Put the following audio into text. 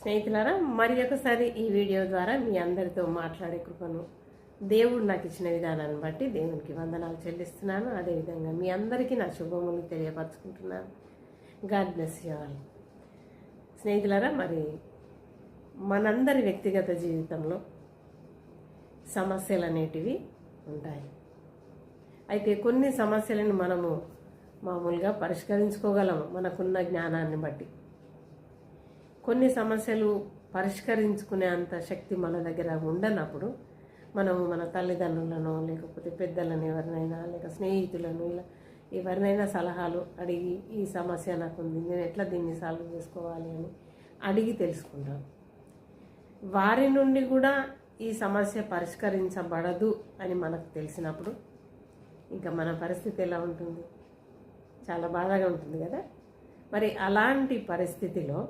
స్నేహితులారా మరి ఒకసారి ఈ వీడియో ద్వారా మీ అందరితో మాట్లాడే కృపను దేవుడు నాకు ఇచ్చిన విధానాన్ని బట్టి దేవునికి వందనాలు చెల్లిస్తున్నాను. అదేవిధంగా మీ అందరికీ నా శుభములు తెలియపరచుకుంటున్నాను. God bless you all. స్నేహితులారా మరి మనందరి వ్యక్తిగత జీవితంలో సమస్యలు అనేటివి ఉంటాయి. అయితే కొన్ని సమస్యలను మనము మామూలుగా పరిష్కరించుకోగలము మనకున్న జ్ఞానాన్ని బట్టి. కొన్ని సమస్యలు పరిష్కరించుకునే అంత శక్తి మన దగ్గర ఉండనప్పుడు మనము మన తల్లిదండ్రులను లేకపోతే పెద్దలను ఎవరినైనా లేక స్నేహితులను ఇలా ఎవరినైనా సలహాలు అడిగి ఈ సమస్య నాకు ఉంది నేను ఎట్లా దీన్ని సాల్వ్ చేసుకోవాలి అని అడిగి తెలుసుకుంటాం. వారి నుండి కూడా ఈ సమస్య పరిష్కరించబడదు అని మనకు తెలిసినప్పుడు ఇంకా మన పరిస్థితి ఎలా ఉంటుంది? చాలా బాధగా ఉంటుంది కదా? మరి అలాంటి పరిస్థితిలో